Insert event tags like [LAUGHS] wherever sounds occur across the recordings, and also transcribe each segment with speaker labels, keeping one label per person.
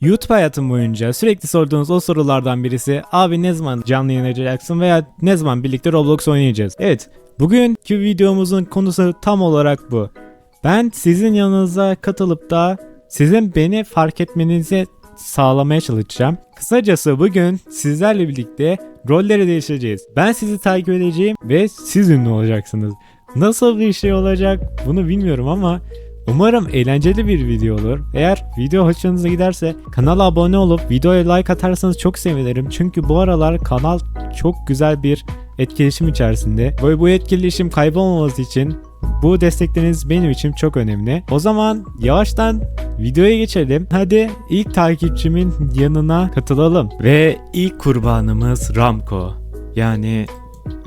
Speaker 1: YouTube hayatım boyunca sürekli sorduğunuz o sorulardan birisi abi ne zaman canlı yayın açacaksın veya ne zaman birlikte Roblox oynayacağız? Evet bugünkü videomuzun konusu tam olarak bu. Ben sizin yanınıza katılıp da sizin beni fark etmenizi sağlamaya çalışacağım. Kısacası bugün sizlerle birlikte rolleri değiştireceğiz. Ben sizi takip edeceğim ve siz ünlü olacaksınız. Nasıl bir şey olacak bunu bilmiyorum ama Umarım eğlenceli bir video olur. Eğer video hoşunuza giderse kanala abone olup videoya like atarsanız çok sevinirim. Çünkü bu aralar kanal çok güzel bir etkileşim içerisinde. Ve bu etkileşim kaybolmaması için bu destekleriniz benim için çok önemli. O zaman yavaştan videoya geçelim. Hadi ilk takipçimin yanına katılalım. Ve ilk kurbanımız Ramko. Yani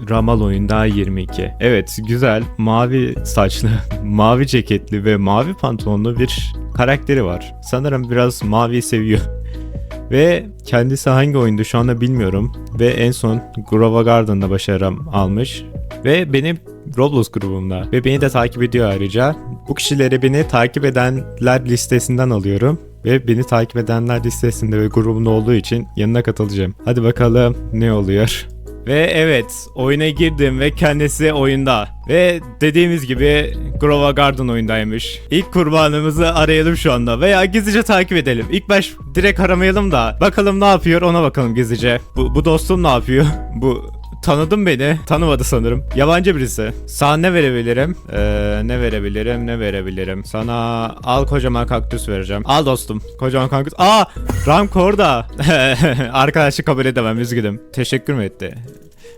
Speaker 1: Ramal oyunda 22. Evet güzel mavi saçlı, [LAUGHS] mavi ceketli ve mavi pantolonlu bir karakteri var. Sanırım biraz mavi seviyor. [LAUGHS] Ve kendisi hangi oyundu şu anda bilmiyorum. Ve en son Grova Garden'da başarı almış. Ve benim Roblox grubumda. Ve beni de takip ediyor ayrıca. Bu kişileri beni takip edenler listesinden alıyorum. Ve beni takip edenler listesinde ve grubumda olduğu için yanına katılacağım. Hadi bakalım ne oluyor. Ve evet oyuna girdim ve kendisi oyunda. Ve dediğimiz gibi Grova Garden oyundaymış. İlk kurbanımızı arayalım şu anda veya gizlice takip edelim. İlk baş direkt aramayalım da bakalım ne yapıyor ona bakalım gizlice. Bu, bu dostum ne yapıyor? [LAUGHS] Bu tanıdın beni. Tanımadı sanırım. Yabancı birisi. Sana ne verebilirim? Ee, ne verebilirim? Ne verebilirim? Sana al kocaman kaktüs vereceğim. Al dostum. Kocaman kaktüs. Aa! Ramko orada. [LAUGHS] Arkadaşı kabul edemem üzgünüm. Teşekkür mü etti?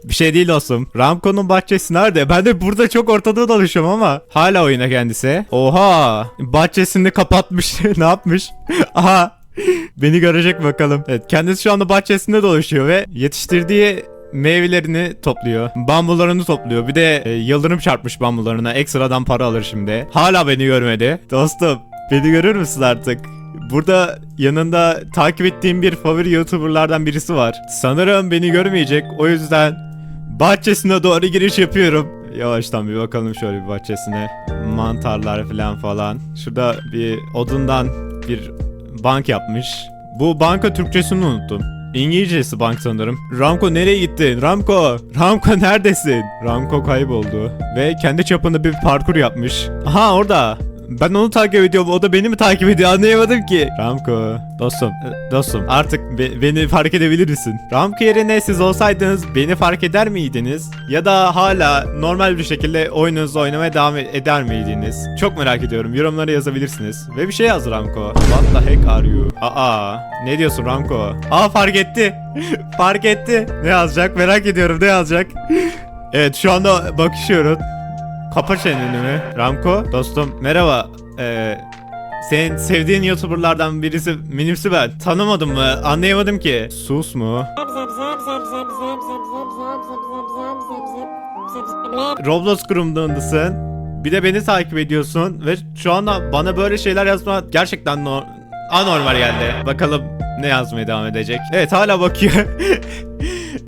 Speaker 1: Bir şey değil dostum. Ramko'nun bahçesi nerede? Ben de burada çok ortada dolaşıyorum ama hala oyuna kendisi. Oha! Bahçesini kapatmış. [LAUGHS] ne yapmış? [LAUGHS] Aha! Beni görecek bakalım. Evet kendisi şu anda bahçesinde dolaşıyor ve yetiştirdiği meyvelerini topluyor. Bambularını topluyor. Bir de e, yıldırım çarpmış bambularına. Ekstradan para alır şimdi. Hala beni görmedi. Dostum beni görür müsün artık? Burada yanında takip ettiğim bir favori YouTuber'lardan birisi var. Sanırım beni görmeyecek. O yüzden bahçesine doğru giriş yapıyorum. Yavaştan bir bakalım şöyle bir bahçesine. Mantarlar falan falan. Şurada bir odundan bir bank yapmış. Bu banka Türkçesini unuttum. İngilizcesi bank sanırım. Ramko nereye gittin? Ramko! Ramko neredesin? Ramko kayboldu. Ve kendi çapında bir parkur yapmış. Aha orada. Ben onu takip ediyorum. O da beni mi takip ediyor? Anlayamadım ki. Ramko. Dostum. e, Dostum. Artık be- beni fark edebilir misin? Ramko yerine siz olsaydınız beni fark eder miydiniz? Ya da hala normal bir şekilde oyununuzu oynamaya devam e- eder miydiniz? Çok merak ediyorum. Yorumlara yazabilirsiniz. Ve bir şey yaz Ramko. What the heck are you? Aa. Ne diyorsun Ramko? Aa fark etti. [LAUGHS] fark etti. Ne yazacak? Merak ediyorum. Ne yazacak? [LAUGHS] evet şu anda bakışıyorum. Kapa çeneni Ramko dostum merhaba. Ee, senin sevdiğin YouTuber'lardan birisi Minimsi ben. Tanımadım mı? Anlayamadım ki. Sus mu? Roblox grubundasın. Bir de beni takip ediyorsun ve şu anda bana böyle şeyler yazma gerçekten no anormal geldi. Bakalım ne yazmaya devam edecek. Evet hala bakıyor.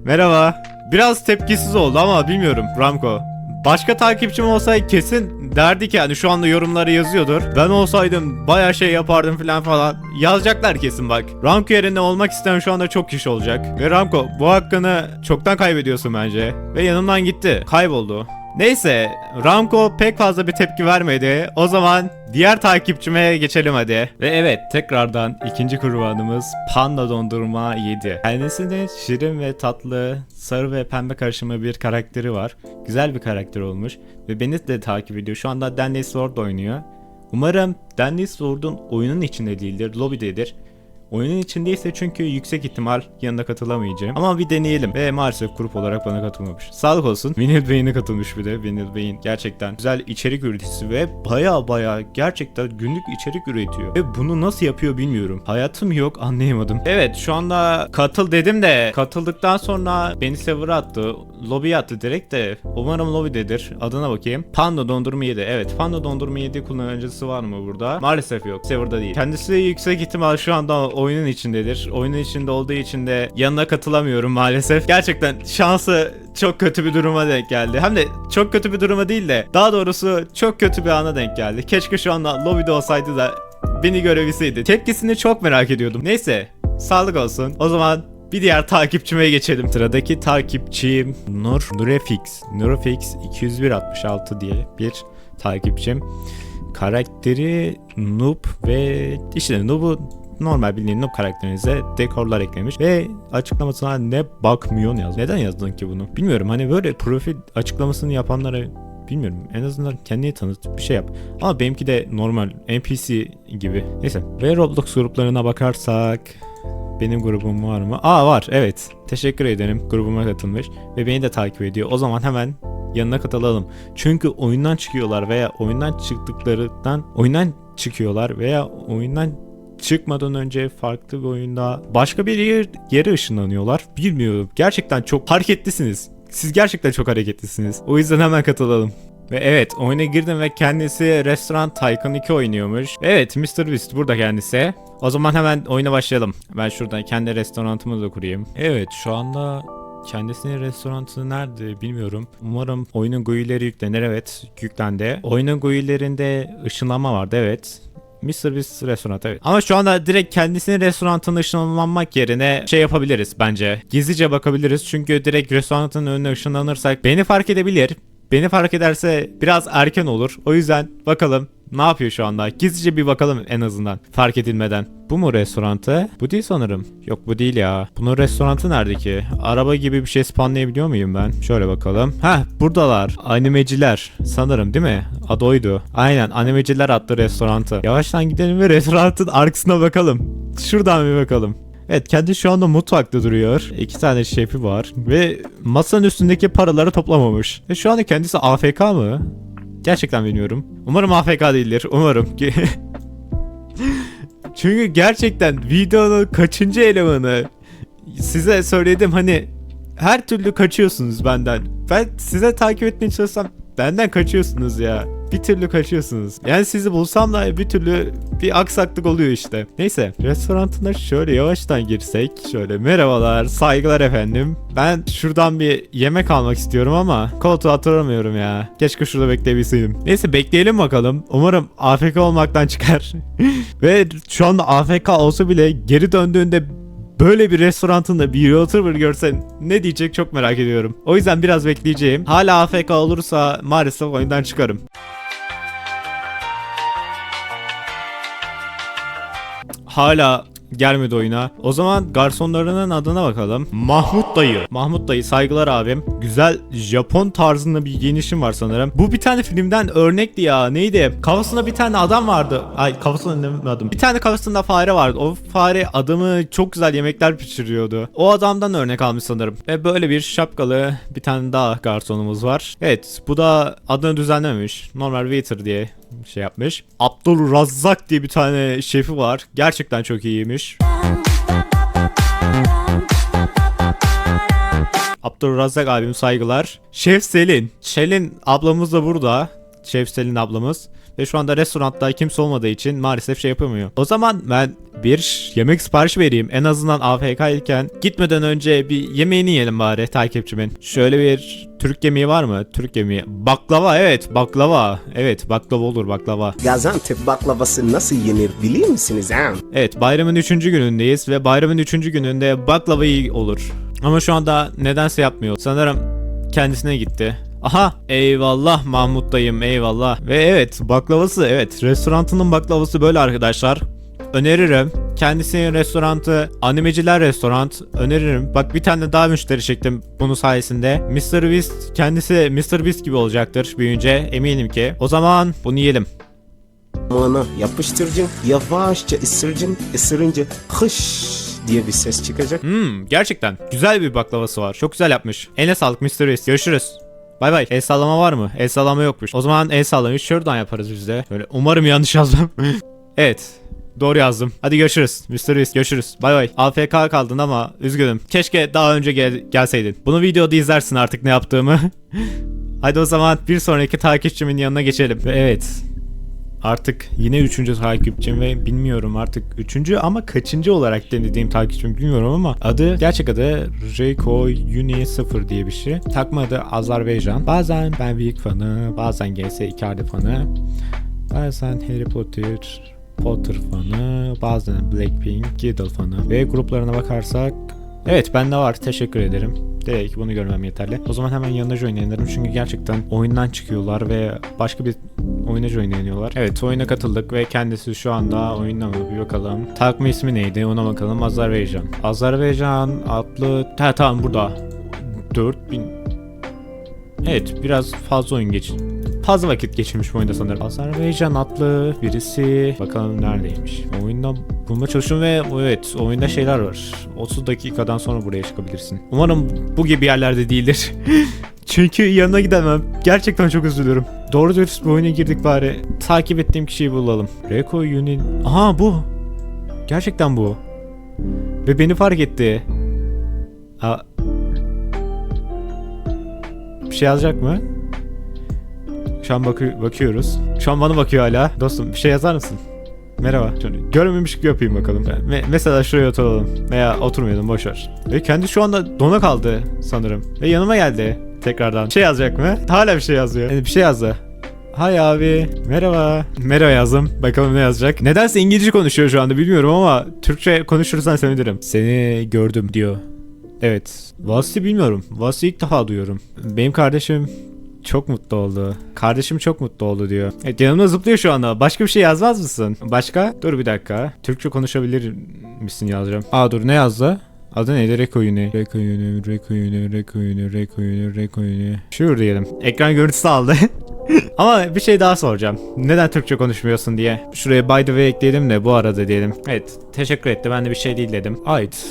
Speaker 1: Merhaba. Biraz tepkisiz oldu ama bilmiyorum Ramko. Başka takipçim olsaydı kesin derdi ki yani şu anda yorumları yazıyordur. Ben olsaydım baya şey yapardım falan falan. Yazacaklar kesin bak. Ramko yerine olmak isteyen şu anda çok kişi olacak. Ve Ramko bu hakkını çoktan kaybediyorsun bence. Ve yanımdan gitti. Kayboldu. Neyse Ramko pek fazla bir tepki vermedi. O zaman diğer takipçime geçelim hadi. Ve evet tekrardan ikinci kurbanımız Panda Dondurma 7. Kendisinde şirin ve tatlı, sarı ve pembe karışımı bir karakteri var. Güzel bir karakter olmuş ve beni de takip ediyor. Şu anda Danny Sword oynuyor. Umarım Danny Sword'un oyunun içinde değildir, lobby'dedir. Oyunun içindeyse çünkü yüksek ihtimal yanına katılamayacağım. Ama bir deneyelim. Ve maalesef grup olarak bana katılmamış. Sağlık olsun. [LAUGHS] Vinil Bey'ine katılmış bir de. Vinil Bey'in gerçekten güzel içerik üreticisi ve baya baya gerçekten günlük içerik üretiyor. Ve bunu nasıl yapıyor bilmiyorum. Hayatım yok anlayamadım. Evet şu anda katıl dedim de katıldıktan sonra beni server'a attı. Lobby'ye attı direkt de. Umarım lobby'dedir. Adına bakayım. Panda Dondurma 7. Evet Panda Dondurma 7 kullanıcısı var mı burada? Maalesef yok. Server'da değil. Kendisi yüksek ihtimal şu anda oyunun içindedir. Oyunun içinde olduğu için de yanına katılamıyorum maalesef. Gerçekten şansı çok kötü bir duruma denk geldi. Hem de çok kötü bir duruma değil de daha doğrusu çok kötü bir ana denk geldi. Keşke şu anda lobby'de olsaydı da beni görebilseydi. Tepkisini çok merak ediyordum. Neyse sağlık olsun. O zaman bir diğer takipçime geçelim. Sıradaki takipçim Nur Nurefix. Nurefix 2166 diye bir takipçim. Karakteri Noob ve işte Noob'u normal bildiğin Noob karakterinize dekorlar eklemiş ve açıklamasına ne bakmıyor yaz. Neden yazdın ki bunu? Bilmiyorum hani böyle profil açıklamasını yapanlara bilmiyorum en azından kendini tanıt bir şey yap. Ama benimki de normal NPC gibi. Neyse ve Roblox gruplarına bakarsak benim grubum var mı? Aa var evet. Teşekkür ederim grubuma katılmış ve beni de takip ediyor. O zaman hemen yanına katılalım. Çünkü oyundan çıkıyorlar veya oyundan çıktıklarından oyundan çıkıyorlar veya oyundan çıkmadan önce farklı bir oyunda başka bir yer, yere ışınlanıyorlar. Bilmiyorum. Gerçekten çok hareketlisiniz. Siz gerçekten çok hareketlisiniz. O yüzden hemen katılalım. Ve evet oyuna girdim ve kendisi Restoran Tycoon 2 oynuyormuş. Ve evet Mr. Beast burada kendisi. O zaman hemen oyuna başlayalım. Ben şuradan kendi restoranımı da kurayım. Evet şu anda kendisinin restoranı nerede bilmiyorum. Umarım oyunun GUI'leri yüklenir. Evet yüklendi. Oyunun GUI'lerinde ışınlanma vardı evet. Mr. Beast restoran evet. Ama şu anda direkt kendisinin restoranına ışınlanmak yerine şey yapabiliriz bence. Gizlice bakabiliriz çünkü direkt restoranın önüne ışınlanırsak beni fark edebilir. Beni fark ederse biraz erken olur. O yüzden bakalım ne yapıyor şu anda? Gizlice bir bakalım en azından fark edilmeden. Bu mu restorantı? Bu değil sanırım. Yok bu değil ya. Bunun restorantı nerede ki? Araba gibi bir şey spawnlayabiliyor muyum ben? Şöyle bakalım. Heh buradalar. Animeciler. Sanırım değil mi? Adı oydu. Aynen animeciler adlı restorantı. Yavaştan gidelim ve [LAUGHS] restoranın arkasına bakalım. Şuradan bir bakalım. Evet kendi şu anda mutfakta duruyor. İki tane şefi var. Ve masanın üstündeki paraları toplamamış. Ve şu anda kendisi AFK mı? Gerçekten bilmiyorum. Umarım AFK değildir. Umarım ki. [LAUGHS] Çünkü gerçekten videonun kaçıncı elemanı size söyledim hani her türlü kaçıyorsunuz benden. Ben size takip etmeye çalışsam benden kaçıyorsunuz ya. Bir türlü kaçıyorsunuz. Yani sizi bulsam da bir türlü bir aksaklık oluyor işte. Neyse restoranına şöyle yavaştan girsek. Şöyle merhabalar saygılar efendim. Ben şuradan bir yemek almak istiyorum ama koltuğa oturamıyorum ya. Keşke şurada bekleyebilseydim. Neyse bekleyelim bakalım. Umarım AFK olmaktan çıkar. [LAUGHS] Ve şu anda AFK olsa bile geri döndüğünde Böyle bir restorantında bir YouTuber görsen ne diyecek çok merak ediyorum. O yüzden biraz bekleyeceğim. Hala AFK olursa maalesef oyundan çıkarım. Hala gelmedi oyuna. O zaman garsonlarının adına bakalım. Mahmut dayı. Mahmut dayı saygılar abim. Güzel Japon tarzında bir giyinişim var sanırım. Bu bir tane filmden örnekti ya. Neydi? Kafasında bir tane adam vardı. Ay kafasında ne adım? Bir tane kafasında fare vardı. O fare adamı çok güzel yemekler pişiriyordu. O adamdan örnek almış sanırım. Ve böyle bir şapkalı bir tane daha garsonumuz var. Evet bu da adını düzenlememiş. Normal waiter diye şey yapmış. Abdülrazzak diye bir tane şefi var. Gerçekten çok iyiymiş. Abdülrazzak abim saygılar. Şef Selin. Selin ablamız da burada. Şef Selin ablamız. Ve şu anda restoranda kimse olmadığı için maalesef şey yapamıyor. O zaman ben bir yemek siparişi vereyim. En azından AFK iken gitmeden önce bir yemeğini yiyelim bari takipçimin. Şöyle bir Türk yemeği var mı? Türk yemeği. Baklava evet baklava. Evet baklava olur baklava.
Speaker 2: Gaziantep baklavası nasıl yenir biliyor musunuz ha?
Speaker 1: Evet bayramın 3. günündeyiz ve bayramın 3. gününde baklava iyi olur. Ama şu anda nedense yapmıyor. Sanırım kendisine gitti. Aha eyvallah Mahmut dayım eyvallah. Ve evet baklavası evet restoranının baklavası böyle arkadaşlar. Öneririm. Kendisinin restoranı animeciler restoran öneririm. Bak bir tane daha müşteri çektim bunun sayesinde. Mr. Beast kendisi Mr. Beast gibi olacaktır büyüyünce eminim ki. O zaman bunu yiyelim.
Speaker 2: Onu yapıştıracaksın, yavaşça ısıracaksın, ısırınca hış diye bir ses çıkacak.
Speaker 1: Hmm, gerçekten güzel bir baklavası var. Çok güzel yapmış. Eline sağlık Mr. Beast. Görüşürüz. Bay bay. El sallama var mı? El sallama yokmuş. O zaman el sallamayı şuradan yaparız biz de. Böyle umarım yanlış yazdım. [LAUGHS] evet. Doğru yazdım. Hadi görüşürüz. Mr. Beast görüşürüz. Bay bay. AFK kaldın ama üzgünüm. Keşke daha önce gel gelseydin. Bunu videoda izlersin artık ne yaptığımı. [LAUGHS] Hadi o zaman bir sonraki takipçimin yanına geçelim. Ve evet. Artık yine üçüncü takipçim ve bilmiyorum artık üçüncü ama kaçıncı olarak denediğim takipçim bilmiyorum ama adı gerçek adı Reiko Uni 0 diye bir şey. Takma adı Azerbaycan. Bazen ben Week fanı, bazen GS Icardi fanı, bazen Harry Potter, Potter fanı, bazen Blackpink, Idol fanı ve gruplarına bakarsak Evet bende var teşekkür ederim. Direkt bunu görmem yeterli. O zaman hemen yanına join çünkü gerçekten oyundan çıkıyorlar ve başka bir oyuna join ediyorlar. Evet oyuna katıldık ve kendisi şu anda oyunda mı bir bakalım. Takma ismi neydi ona bakalım Azerbaycan. Azerbaycan adlı... Ha tamam burada. 4000 Evet biraz fazla oyun geç fazla vakit geçirmiş bu oyunda sanırım. Azerbaycan adlı birisi bakalım neredeymiş. Oyunda bulma çalışıyorum ve evet oyunda şeyler var. 30 dakikadan sonra buraya çıkabilirsin. Umarım bu gibi yerlerde değildir. [LAUGHS] Çünkü yanına gidemem. Gerçekten çok üzülürüm. Doğru dürüst bir oyuna girdik bari. Takip ettiğim kişiyi bulalım. Reko Yunin... Aha bu. Gerçekten bu. Ve beni fark etti. Aa. Bir şey yazacak mı? Şu an bakı- bakıyoruz. Şu an bana bakıyor hala. Dostum bir şey yazar mısın? Merhaba. Görmemiş gibi yapayım bakalım. Me- mesela şuraya oturalım. Veya oturmayalım boşver. Ve kendi şu anda dona kaldı sanırım. Ve yanıma geldi tekrardan. Bir şey yazacak mı? Hala bir şey yazıyor. Yani bir şey yazdı. Hay abi. Merhaba. Merhaba yazdım. Bakalım ne yazacak. Nedense İngilizce konuşuyor şu anda bilmiyorum ama Türkçe konuşursan sevinirim. Seni gördüm diyor. Evet. Vasfi bilmiyorum. Vasfi ilk defa duyuyorum. Benim kardeşim çok mutlu oldu. Kardeşim çok mutlu oldu diyor. Evet yanımda zıplıyor şu anda. Başka bir şey yazmaz mısın? Başka? Dur bir dakika. Türkçe konuşabilir misin yazacağım. Aa dur ne yazdı? Adı neydi? Reko Yuni. Reko Yuni, Reko Yuni. Şur diyelim. Ekran görüntüsü aldı. [LAUGHS] Ama bir şey daha soracağım. Neden Türkçe konuşmuyorsun diye. Şuraya by the way ekleyelim de bu arada diyelim. Evet. Teşekkür etti. Ben de bir şey değil dedim. Ait.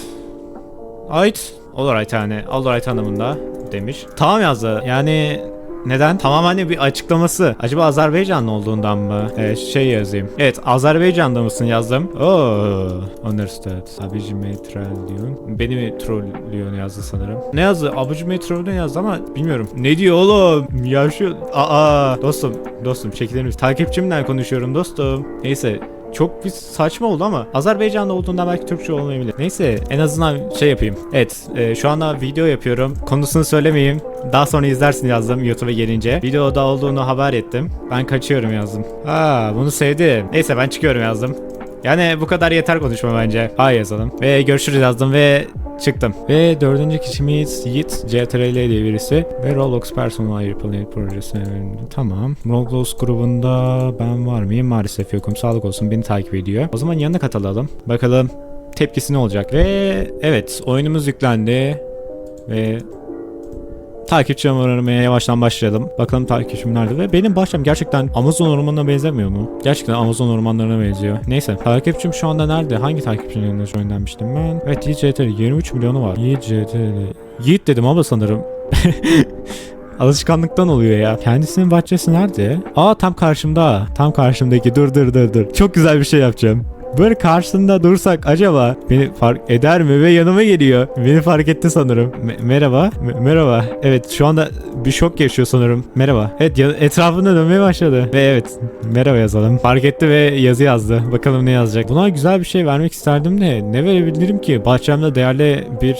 Speaker 1: Ait. Alright yani. Alright anlamında demiş. Tamam yazdı. Yani neden? Tamamen hani bir açıklaması. Acaba Azerbaycanlı olduğundan mı? Ee, şey yazayım. Evet Azerbaycan'da mısın yazdım. Oo, understood. Abici metral diyor. Beni mi trollüyor yazdı sanırım. Ne yazdı? Abici metrolü yazdı ama bilmiyorum. Ne diyor oğlum? Ya şu... Aa dostum. Dostum çekilir misin? Takipçimden konuşuyorum dostum. Neyse çok bir saçma oldu ama Azerbaycan'da olduğundan belki Türkçe olmayabilir. Neyse en azından şey yapayım. Evet e, şu anda video yapıyorum. Konusunu söylemeyeyim. Daha sonra izlersin yazdım YouTube'a gelince. Videoda olduğunu haber ettim. Ben kaçıyorum yazdım. Aa bunu sevdim. Neyse ben çıkıyorum yazdım. Yani bu kadar yeter konuşma bence. Hay yazalım. Ve görüşürüz yazdım ve çıktım. Ve dördüncü kişimiz Yiğit CTRL diye birisi. Ve Roblox Personal Air Planet projesi. Tamam. Roblox grubunda ben var mıyım? Maalesef yokum. Sağlık olsun beni takip ediyor. O zaman yanına katılalım. Bakalım tepkisi ne olacak. Ve evet oyunumuz yüklendi. Ve takipçilerimi aramaya yavaştan başlayalım. Bakalım takipçim nerede ve benim bahçem gerçekten Amazon ormanına benzemiyor mu? Gerçekten Amazon ormanlarına benziyor. Neyse takipçim şu anda nerede? Hangi yanına joinlenmiştim ben? Evet YCT 23 milyonu var. YCT Yiğit dedim ama sanırım. [LAUGHS] Alışkanlıktan oluyor ya. Kendisinin bahçesi nerede? Aa tam karşımda. Tam karşımdaki. Dur dur dur dur. Çok güzel bir şey yapacağım. Böyle karşısında dursak acaba beni fark eder mi ve yanıma geliyor. Beni fark etti sanırım. Me- merhaba. Me- merhaba. Evet şu anda bir şok yaşıyor sanırım. Merhaba. Evet etrafında dönmeye başladı. Ve evet merhaba yazalım. Fark etti ve yazı yazdı. Bakalım ne yazacak. Buna güzel bir şey vermek isterdim de ne verebilirim ki? Bahçemde değerli bir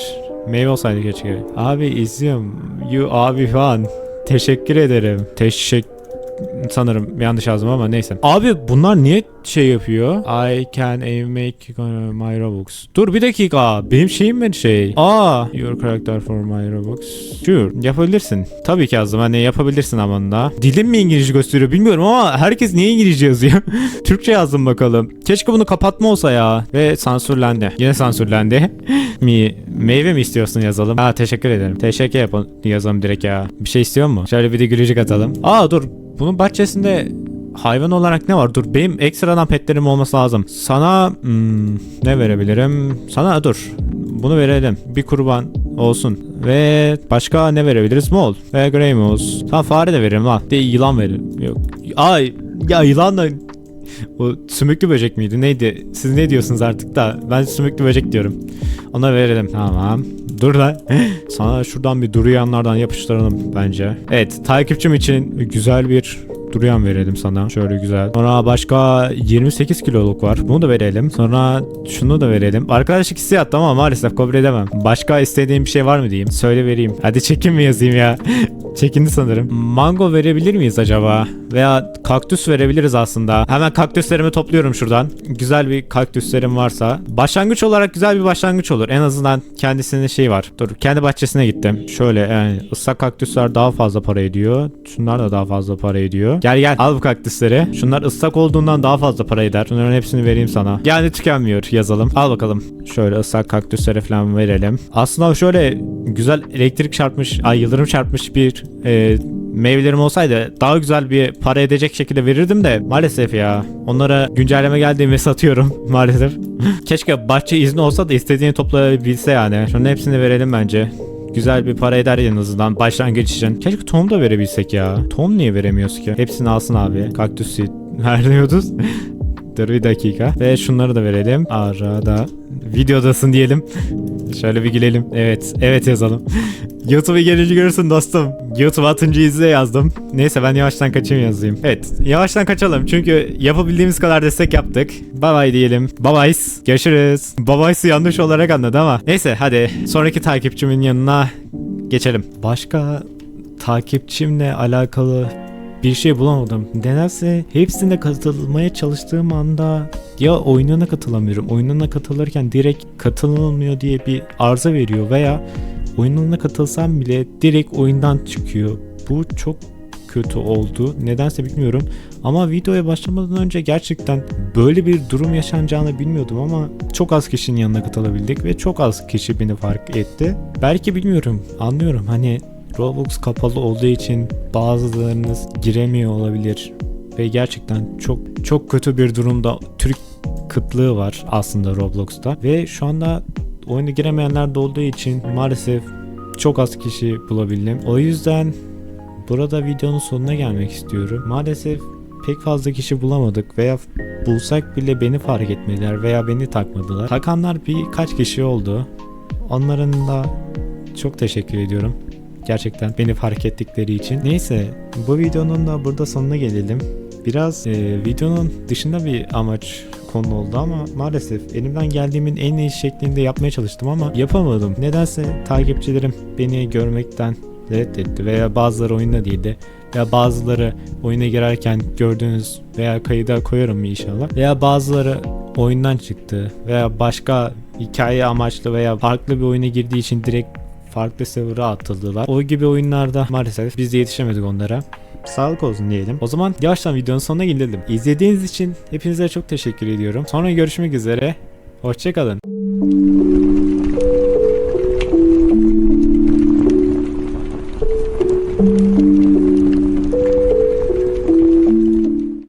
Speaker 1: meyve olsaydı keşke. Abi izliyorum. You abi falan. Teşekkür ederim. Teşekkür sanırım yanlış yazdım ama neyse. Abi bunlar niye şey yapıyor? I can make my Robux. Dur bir dakika. Benim şeyim mi şey? Aa, your character for my Robux. Sure. Yapabilirsin. Tabii ki yazdım. Hani yapabilirsin ama da. Dilim mi İngilizce gösteriyor bilmiyorum ama herkes niye İngilizce yazıyor? [LAUGHS] Türkçe yazdım bakalım. Keşke bunu kapatma olsa ya. Ve sansürlendi. Yine sansürlendi. [LAUGHS] mi meyve mi istiyorsun yazalım. Aa teşekkür ederim. Teşekkür yapalım yazalım direkt ya. Bir şey istiyor mu? Şöyle bir de gülücük atalım. Aa dur. Bunun bahçesinde hayvan olarak ne var? Dur benim ekstradan petlerim olması lazım. Sana hmm, ne verebilirim? Sana dur. Bunu verelim. Bir kurban olsun. Ve başka ne verebiliriz? Mol ve grey mouse. Tamam fare de veririm lan. De yılan veririm. Yok. Ay ya yılan da [LAUGHS] o sümüklü böcek miydi? Neydi? Siz ne diyorsunuz artık da? Ben sümüklü böcek diyorum. Ona verelim. Tamam. Dur lan. Sana şuradan bir duruyanlardan yapıştıralım bence. Evet takipçim için güzel bir duruyan verelim sana. Şöyle güzel. Sonra başka 28 kiloluk var. Bunu da verelim. Sonra şunu da verelim. Arkadaşlık hissiyat ama maalesef kabul edemem. Başka istediğin bir şey var mı diyeyim. Söyle vereyim. Hadi çekin mi yazayım ya. [LAUGHS] Çekindi sanırım. Mango verebilir miyiz acaba? Veya kaktüs verebiliriz aslında. Hemen kaktüslerimi topluyorum şuradan. Güzel bir kaktüslerim varsa. Başlangıç olarak güzel bir başlangıç olur. En azından kendisinin şey var. Dur kendi bahçesine gittim. Şöyle yani ıslak kaktüsler daha fazla para ediyor. Şunlar da daha fazla para ediyor. Gel gel al bu kaktüsleri. Şunlar ıslak olduğundan daha fazla para eder. Bunların hepsini vereyim sana. Yani tükenmiyor yazalım. Al bakalım. Şöyle ıslak kaktüslere falan verelim. Aslında şöyle güzel elektrik çarpmış, ay yıldırım çarpmış bir e, meyvelerim olsaydı daha güzel bir para edecek şekilde verirdim de maalesef ya. Onlara güncelleme geldiğimi [LAUGHS] satıyorum maalesef. [LAUGHS] Keşke bahçe izni olsa da istediğini toplayabilse yani. Şunun hepsini verelim bence. Güzel bir para eder en azından başlangıç için. Keşke tohum da verebilsek ya. Tohum niye veremiyoruz ki? Hepsini alsın abi. Kaktüs seed vermiyorduz. [LAUGHS] [LAUGHS] Dur bir dakika. Ve şunları da verelim. Arada. Videodasın diyelim. [LAUGHS] Şöyle bir gülelim. Evet. Evet yazalım. [LAUGHS] YouTube'u gelince görürsün dostum. YouTube atınca izle yazdım. Neyse ben yavaştan kaçayım yazayım. Evet. Yavaştan kaçalım. Çünkü yapabildiğimiz kadar destek yaptık. Bye bye diyelim. Bye bye. Görüşürüz. Bye bye'sı yanlış olarak anladı ama. Neyse hadi. Sonraki takipçimin yanına geçelim. Başka takipçimle alakalı bir şey bulamadım. Nedense hepsine katılmaya çalıştığım anda ya oyununa katılamıyorum. Oyununa katılırken direkt katılmıyor diye bir arıza veriyor veya oyununa katılsam bile direkt oyundan çıkıyor. Bu çok kötü oldu. Nedense bilmiyorum. Ama videoya başlamadan önce gerçekten böyle bir durum yaşanacağını bilmiyordum ama çok az kişinin yanına katılabildik ve çok az kişi beni fark etti. Belki bilmiyorum. Anlıyorum. Hani Roblox kapalı olduğu için bazılarınız giremiyor olabilir ve gerçekten çok çok kötü bir durumda Türk kıtlığı var aslında Roblox'ta ve şu anda oyuna giremeyenler de olduğu için maalesef çok az kişi bulabildim. O yüzden burada videonun sonuna gelmek istiyorum. Maalesef pek fazla kişi bulamadık veya bulsak bile beni fark etmediler veya beni takmadılar. Takanlar birkaç kişi oldu. Onların da çok teşekkür ediyorum. Gerçekten beni fark ettikleri için. Neyse bu videonun da burada sonuna gelelim. Biraz e, videonun dışında bir amaç konu oldu ama maalesef elimden geldiğimin en iyi şeklinde yapmaya çalıştım ama yapamadım. Nedense takipçilerim beni görmekten reddetti veya bazıları oyunda değildi veya bazıları oyuna girerken gördüğünüz veya kayıda koyarım inşallah veya bazıları oyundan çıktı veya başka hikaye amaçlı veya farklı bir oyuna girdiği için direkt farklı server'a atıldılar. O gibi oyunlarda maalesef biz de yetişemedik onlara. Sağlık olsun diyelim. O zaman yavaştan videonun sonuna gelelim. İzlediğiniz için hepinize çok teşekkür ediyorum. Sonra görüşmek üzere. Hoşçakalın.